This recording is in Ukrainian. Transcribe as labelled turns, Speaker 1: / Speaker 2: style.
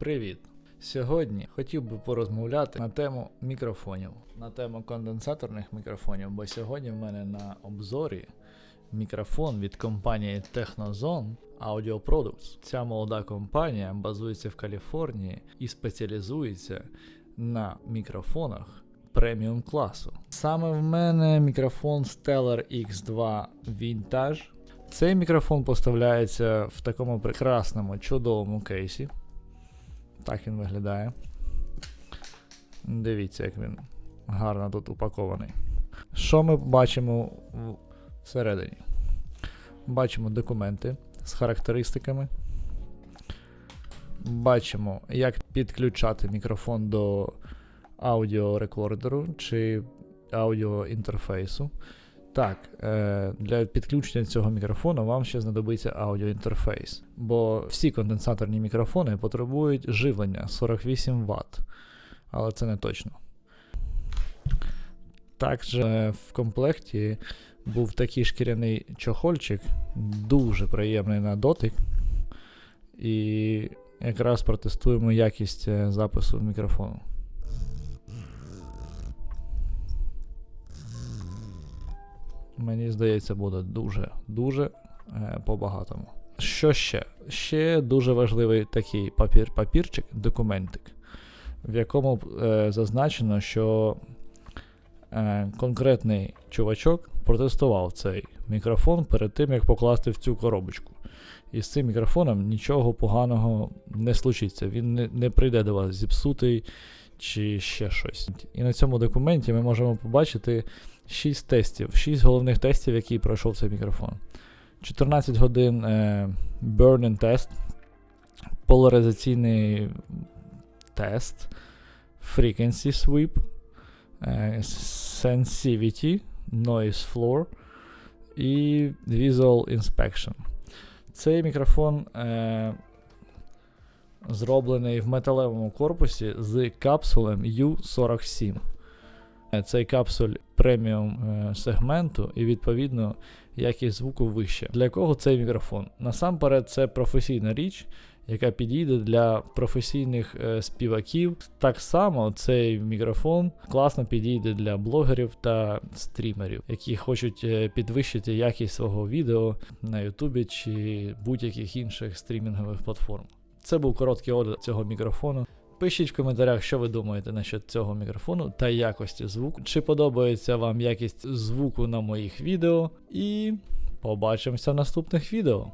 Speaker 1: Привіт! Сьогодні хотів би порозмовляти на тему мікрофонів, на тему конденсаторних мікрофонів, бо сьогодні в мене на обзорі мікрофон від компанії Technozone Audio Products. Ця молода компанія базується в Каліфорнії і спеціалізується на мікрофонах преміум класу. Саме в мене мікрофон Stellar X2 Vintage. Цей мікрофон поставляється в такому прекрасному чудовому кейсі. Так він виглядає. Дивіться, як він гарно тут упакований. Що ми бачимо всередині? Бачимо документи з характеристиками. Бачимо, як підключати мікрофон до аудіорекордеру чи аудіоінтерфейсу. Так, е, для підключення цього мікрофону вам ще знадобиться аудіоінтерфейс, бо всі конденсаторні мікрофони потребують живлення 48 Вт, але це не точно. Також е, в комплекті був такий шкіряний чохольчик, дуже приємний на дотик. І якраз протестуємо якість е, запису мікрофону. Мені здається, буде дуже, дуже е, по-багатому. Що ще? Ще дуже важливий такий папір, папірчик, документик, в якому е, зазначено, що е, конкретний чувачок протестував цей мікрофон перед тим, як покласти в цю коробочку. І з цим мікрофоном нічого поганого не случиться. Він не, не прийде до вас зіпсутий чи ще щось. І на цьому документі ми можемо побачити 6 тестів, 6 головних тестів, які пройшов цей мікрофон. 14 годин е, burn-in тест, поляризаційний тест, frequency sweep, е, sensivity, noise floor і visual inspection. Цей мікрофон е, зроблений в металевому корпусі з капсулем U47. Е, Цей капсуль преміум е, сегменту і відповідно якість звуку вища. Для кого цей мікрофон? Насамперед, це професійна річ, яка підійде для професійних е, співаків. Так само цей мікрофон класно підійде для блогерів та стрімерів, які хочуть підвищити якість свого відео на Ютубі чи будь-яких інших стрімінгових платформ. Це був короткий огляд цього мікрофону. Пишіть в коментарях, що ви думаєте насчет цього мікрофону та якості звуку. Чи подобається вам якість звуку на моїх відео. І побачимося в наступних відео.